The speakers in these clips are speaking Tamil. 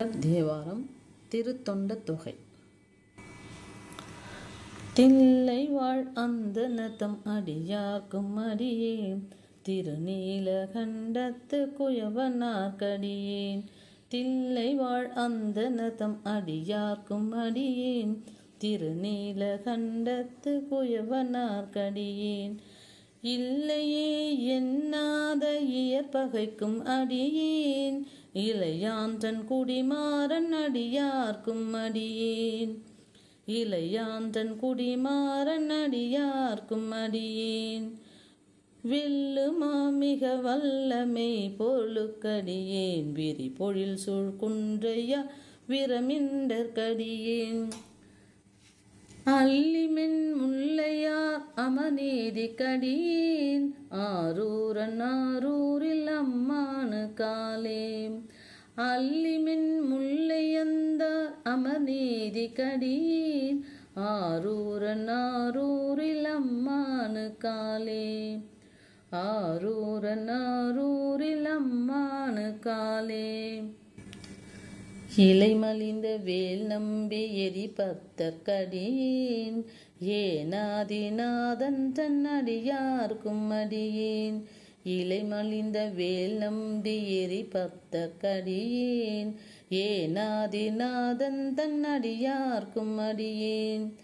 தேவாரம் திருத்தொண்ட தொகை தில்லை வாழ் அந்த நத்தம் அடியார்க்கும் அடியேன் திருநீலகண்டத்து குயவனார்க்கடியேன் தில்லை வாழ் அந்த நத்தம் அடியார்க்கும் அடியேன் திருநீல கண்டத்து குயவனார்க்கடியேன் இல்லையே எண்ணாத இயற்பகைக்கும் அடியேன். இளையான்றன் குடிமாறன் அடியார்க்கும் அடியேன். இளையான்றன் குடிமாறன் அடியார்க்கும் அடியேன். வெல்லுமா மிக வல்லமை பொழுக்கடியேன் விரி பொழில் சூழ் குன்றையா விரமிண்டற்கடியேன் அல்லிமென் முல்லையார் அமநீதி கடியேன். ஆரூரன் ஆரூரில் அம்மானு காலே அல்லிமென் முல்லையந்தார் அமநீதி கடியேன். ஆரூரன் ஆரூரில் அம்மானு காலே ஆரூரன் ஆரூரில் அம்மானு காலே இலை மலிந்த வேல் நம்பி எரி பக்தர்க்கடியேன் ஏனாதிநாதன் தன்னடியார்க்கும் அடியேன்? இலை மலிந்த வேல் நம்பி எரி பக்தர்க்கடியேன் ஏனாதிநாதன் தன்னடியார்க்கும் அடியேன்?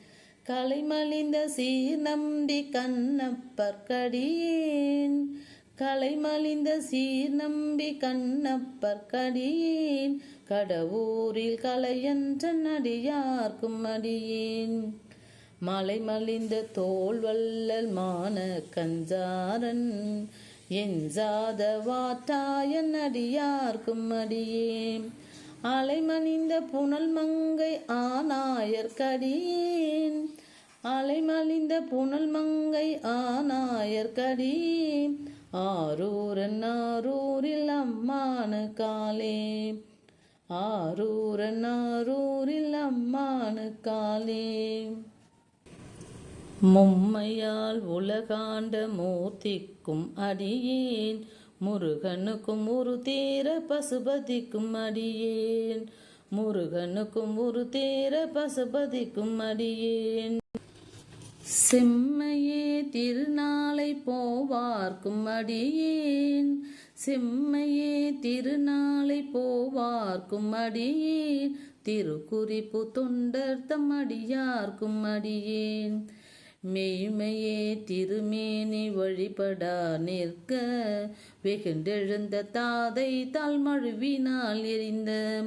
கலைமலிந்த சீர் நம்பி கண்ணப்பர்க்கடியேன் கலைமலிந்த சீர் நம்பி கண்ணப்பர்க்கடியேன் கடவுரில் கலையன்ற நடியார்க்கும் அடியேன். மலை மலிந்த தோல் வல்லல் மான கஞ்சாரன். என் ஜாத வாட்டாய நடியார்க்கும் அடியேன். அலைமணிந்த புனல் மங்கை ஆனாயர்க்கடியேன் அலைமலிந்த புனல் மங்கை ஆனாயர் கடியேன். ஆரூரில் அம்மானு காலே. ஆரூரன் ஆரூரில் அம்மானு காலே. மும்மையால் உலகாண்ட மூர்த்திக்கும் அடியேன். முருகனுக்கும் ஒரு தேர பசுபதிக்கும் அடியேன். முருகனுக்கும் ஒரு தேர பசுபதிக்கும் அடியேன். செம்மையே திருநாளை போவார்க்கும் அடியேன். செம்மையே திருநாளை போவார்க்கும் அடியேன். திருக்குறிப்பு தொண்டர் தம் அடியார்க்கும் அடியேன். மெய்மையே திருமேனி வழிபடா நிற்க. வெகுண்டெழுந்த தாதை தாழ்மழுவினால் எரிந்த.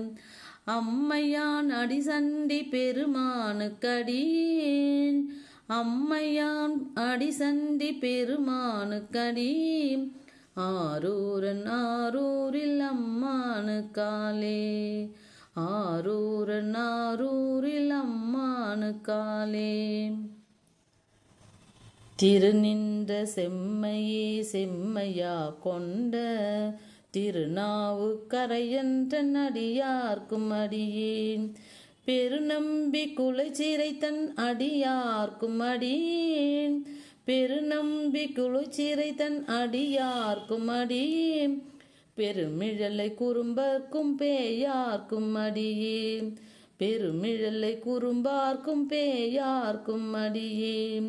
அம்மையான் அடிசண்டி பெருமானுக்கடியேன் அம்மையான் அடிசண்டி பெருமானுக்கடியேன் ஆரூரன் ஆரூரில் அம்மானு காலே. ஆரூரன் ஆரூரில் அம்மானு காலே. திருநின்ற செம்மையே செம்மையா கொண்ட திருநாவுக்கரையன்ற நடியார்க்கும் அடியேன். பெருநம்பி குலை தன் அடியார்க்கும் அடியேன். பெருநம்பி குலை தன் அடியார்க்கும் அடியேன். பெருமிழலை குறும்பர்க்கும் பேயார்க்கும் அடியே பெருமிழலை குறும்பார்க்கும் பேயார்க்கும் அடியே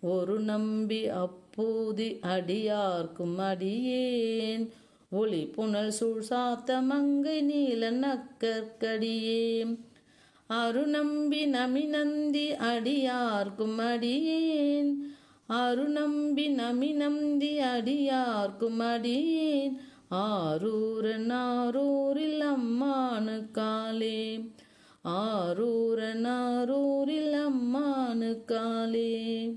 ஒரு நம்பி அப்பூதி அடியார்க்கும் அடியேன். ஒளி புனல் சூழ் சாத்த மங்கை நீல நக்கற்கடியேன். அருநம்பி நமிநந்தி அடியார்க்கும் அடியேன். அருநம்பி நமிநந்தி அடியார்க்கும் அடியேன். ஆரூரன் ஆரூரில் அம்மானு காலே ஆரூரன் ஆரூரில் அம்மானு காலே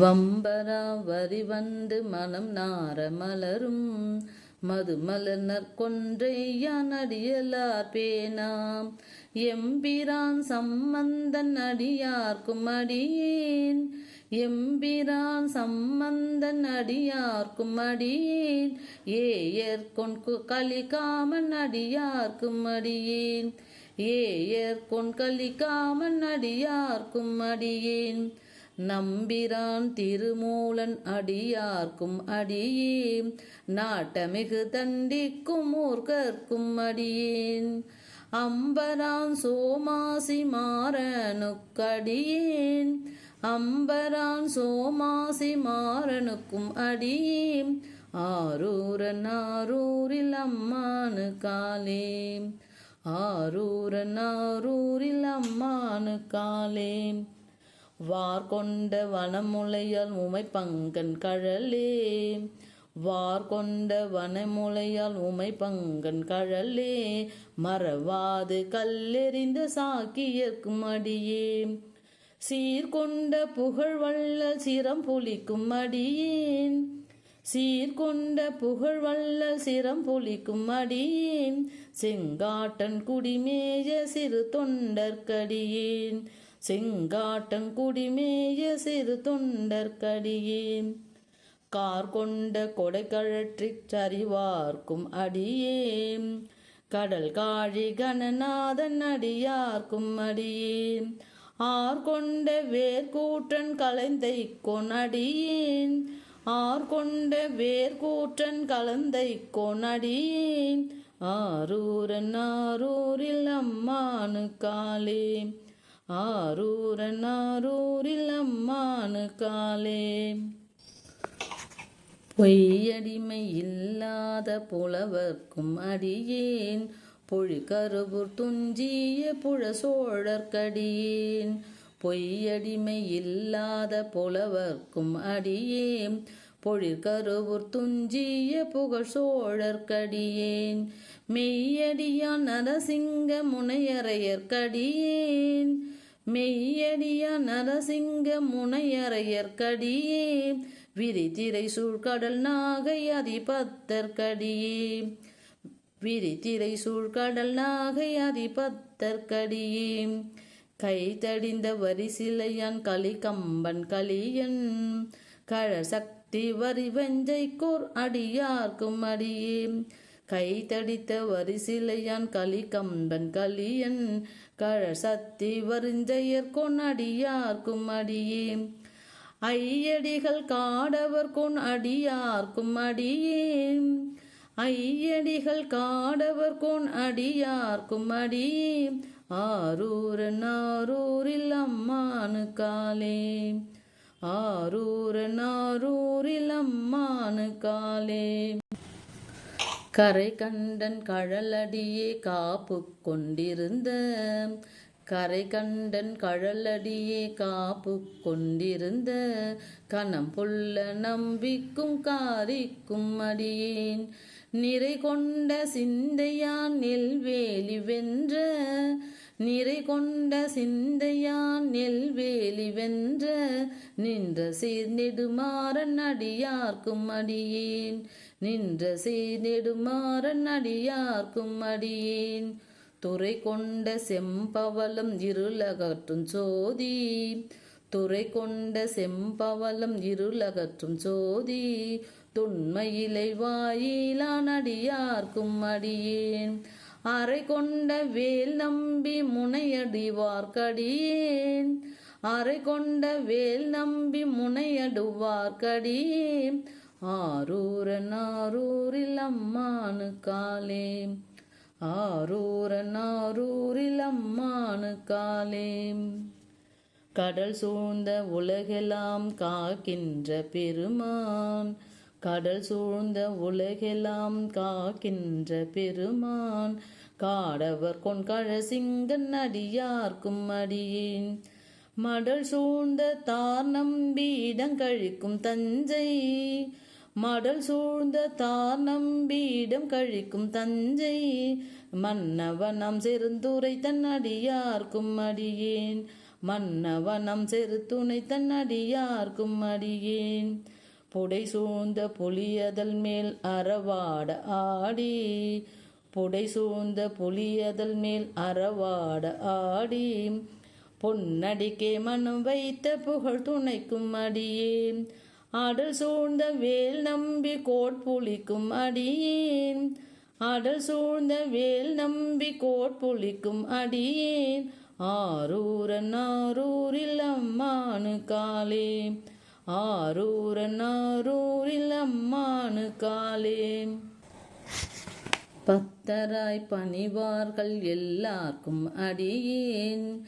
வம்பரா வரி வந்து மனம் நார மலரும். மது கொன்றையான் அடியலார் பேனாம். எம்பிரான் சம்பந்தன் அடியார்க்கும் அடியேன். எம்பிரான் சம்பந்தன் அடியார்க்கும் அடியேன். ஏயர்கொன்கு கலிகாமன் அடியார்க்கும் அடியேன். ஏயர்கொன் கலிகாமன் அடியார்க்கும் அடியேன். நம்பிரான் திருமூலன் அடியார்க்கும் அடியே நாட்டமிகு தண்டிக்கும் ஊர்கற்கும் அடியேன். அம்பரான் சோமாசி மாறனுக்கடியேன். அம்பரான் சோமாசி மாறனுக்கும் அடியேன். ஆரூரன் ஆரூரில் அம்மானு காலே ஆரூரன் ஆரூரில் அம்மானு காலே வார் கொண்ட வனமுலையால் உமை பங்கன் கழலே வார் கொண்ட வனமுலையால் உமை பங்கன் கழலே மறவாது கல்லெறிந்த சாக்கியர்க்கும் அடியே. சீர்கொண்ட புகழ்வள்ளல் சிரம் புலிக்கும் அடியேன். சீர்கொண்ட புகழ்வள்ளல் சிரம் புலிக்கும் அடியேன். செங்காட்டன் குடிமேய சிறு தொண்டர்க்கடியேன். செங்காட்டன் குடிமேய சிறு தொண்டர்க்கடியேன். கார் கொண்ட கொடை கழற்றிச் சரிவார்க்கும் அடியேம் கடல் காழி கணநாதன் அடியார்க்கும் அடியேன். ஆர் கொண்ட வேர்கூற்றன் கலைந்தை கொனடியேன் ஆர் கொண்ட வேர்கூற்றன் கலந்தை கொனடியேன் ஆரூரன் ஆரூரில் அம்மானு காலே. ஆரூரன் ஆரூரில் அம்மானு காலே. பொய்யடிமை இல்லாத புலவர்க்கும் அடியேன். பொழிகருபுர் துஞ்சிய புழசோழற்கடியேன் பொய்யடிமை இல்லாத புலவர்க்கும் அடியேன். பொழிற்கருவூர் துஞ்சிய புகழ் சோழர்க்கடியேன் மெய்யடியான் நரசிங்க முனையறையர்க்கடியேன். மெய்யடியான் நரசிங்க முனையறையர்க்கடியேன். விரிதிரை சூழ்கடல் நாகை அதிபத்தற்கடியே விரிதிரை சூழ்கடல் நாகை அதிபத்தற்கடியே கை தடிந்த வரிசிலையான் களி கம்பன் களியன் கழ சக்தி வரி வெஞ்சை கோர் அடியார்க்கும் அடியே கை தடித்த வரிசிலையான் களி கம்பன் களியன் கழ சக்தி வரிஞ்சையர் கொன்னடியார்க்கும் அடியே ஐயடிகள் காடவர் கொன் அடியார்க்கும் அடியேன். ஐயடிகள் காடவர் கொன் அடியார்க்கும் அடியேன். ஆரூரன் ஆரூரில் அம்மானு காலே ஆரூர் நாரூரில் அம்மானு காலே கரை கண்டன் கழலடியே காப்பு கொண்டிருந்த கரை கண்டன் கழலடியே காப்பு கொண்டிருந்த கணம் புல்ல நம்பிக்கும் காரிக்கும் அடியேன். நிறை கொண்ட சிந்தையான் நெல்வேலி வென்ற நிறை கொண்ட சிந்தையான் நெல்வேலி வென்ற நின்ற சீர்நெடுமாறன் அடியார்க்கும் அடியேன். நின்ற சீர்நெடுமாறன் அடியார்க்கும் அடியேன். துறை கொண்ட செம்பவலம் இருளகற்றும் சோதி. துறை கொண்ட செம்பவலம் இருளகற்றும் சோதி. துண்மையிலை வாயிலான் அடியார்க்கும் அடியேன். அறை கொண்ட வேல் நம்பி முனையடிவார்க்கடியேன். அறை கொண்ட வேல் நம்பி முனையடுவார்க்கடியேன். ஆரூரன் ஆரூரில் அம்மானு காலே ஆரூரன் ஆரூரில் அம்மானு காலே கடல் சூழ்ந்த உலகெல்லாம் காக்கின்ற பெருமான். கடல் சூழ்ந்த உலகெல்லாம் காக்கின்ற பெருமான். காடவர் கொண்கழ சிங்கன் அடியார்க்கும் அடியேன். மடல் சூழ்ந்த தார் நம்பி கழிக்கும் தஞ்சை. மடல் சூழ்ந்த தார் நம்பி கழிக்கும் தஞ்சை. மன்னவனம் செருந்துரை தன் அடியார்க்கும் அடியேன். மன்னவனம் செருத்துணை தன் அடியார்க்கும் அடியேன். புடை சூழ்ந்த புலியதல் மேல் அறவாட ஆடி. புடை சூழ்ந்த புலியதல் மேல் அறவாட ஆடி. பொன்னடிக்கே மனம் வைத்த புகழ் துணைக்கும் அடியேன். ஆடல் சூழ்ந்த வேல் நம்பி கோட்புளிக்கும் அடியேன். ஆடல் சூழ்ந்த வேல் நம்பி கோட்புளிக்கும் அடியேன். ஆரூரன் ஆரூரில் அம்மானு காலே. ஆரூரன் ஆரூரில் அம்மானு காலே. பத்தராய் பணிவார்கள் எல்லாருக்கும் அடியேன்.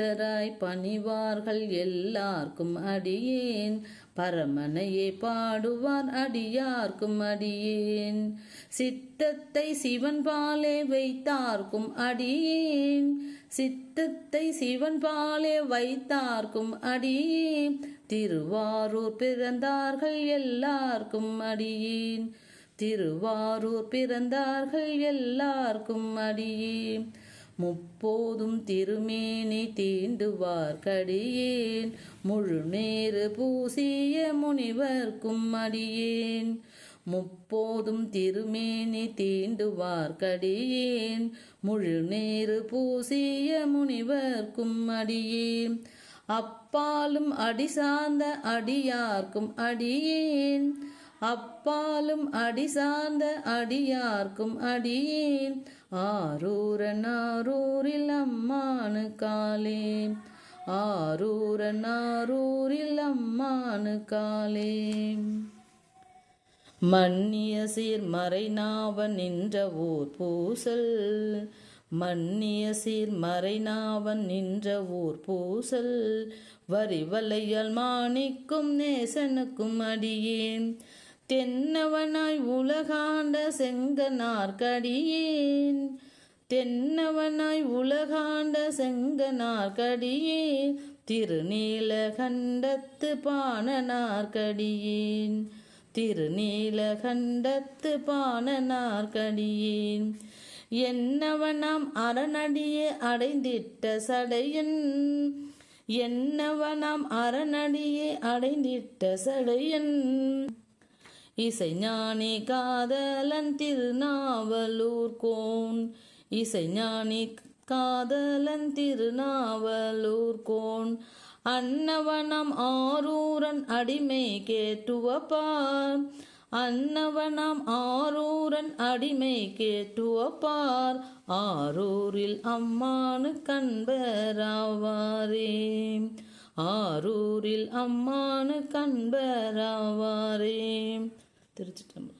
பக்தராய் பணிவார்கள் எல்லார்க்கும் அடியேன். பரமனையே பாடுவார் அடியார்க்கும் அடியேன். சித்தத்தை சிவன் பாலே வைத்தார்க்கும் அடியேன். சித்தத்தை சிவன் பாலே வைத்தார்க்கும் அடியேன். திருவாரூர் பிறந்தார்கள் எல்லார்க்கும் அடியேன். திருவாரூர் பிறந்தார்கள் எல்லார்க்கும் அடியே முப்போதும் திருமேனி தீண்டுவார் கடியேன். முழு நேரு பூசிய முனிவர்க்கும் அடியேன். முப்போதும் திருமேனி தீண்டுவார் கடியேன். முழு நேரு பூசிய முனிவர்க்கும் அடியேன். அப்பாலும் அடி சார்ந்த அடியார்க்கும் அடியேன். அப்பாலும் அடி சார்ந்த அடியார்க்கும் அடியேன். ஆரூரன் ஆரூரில் அம்மானு காலே ஆரூரன் ஆரூரில் அம்மானு காலே மன்னிய சீர் மறைநாவன் நின்ற ஊர் பூசல். மன்னிய சீர் மறைநாவன் நின்ற ஊர் பூசல். வரிவலையால் மாணிக்கும் நேசனுக்கும் அடியேன். தென்னவனாய் உலகாண்ட செங்கனார்கடியேன் தென்னவனாய் உலகாண்ட செங்கனார்கடியேன் திருநீலகண்டத்து பாணனார்கடியேன் திருநீலகண்டத்து பாணனார்கடியேன் என்னவனாம் அரணடியே அடைந்திட்ட சடையன். என்னவனாம் அரணடியே அடைந்திட்ட சடையன். இசைஞானி காதலன் திருநாவலூர் கோன் இசைஞானி காதலன் திருநாவலூர் கோன் அன்னவனம் ஆரூரன் அடிமை கேட்டுவப்பார். அன்னவனம் ஆரூரன் அடிமை கேட்டுவப்பார். ஆரூரில் அம்மானு கண்பராவாரே. ஆரூரில் அம்மானு கண்பராவாரே. திருச்சிட்டம்பலம்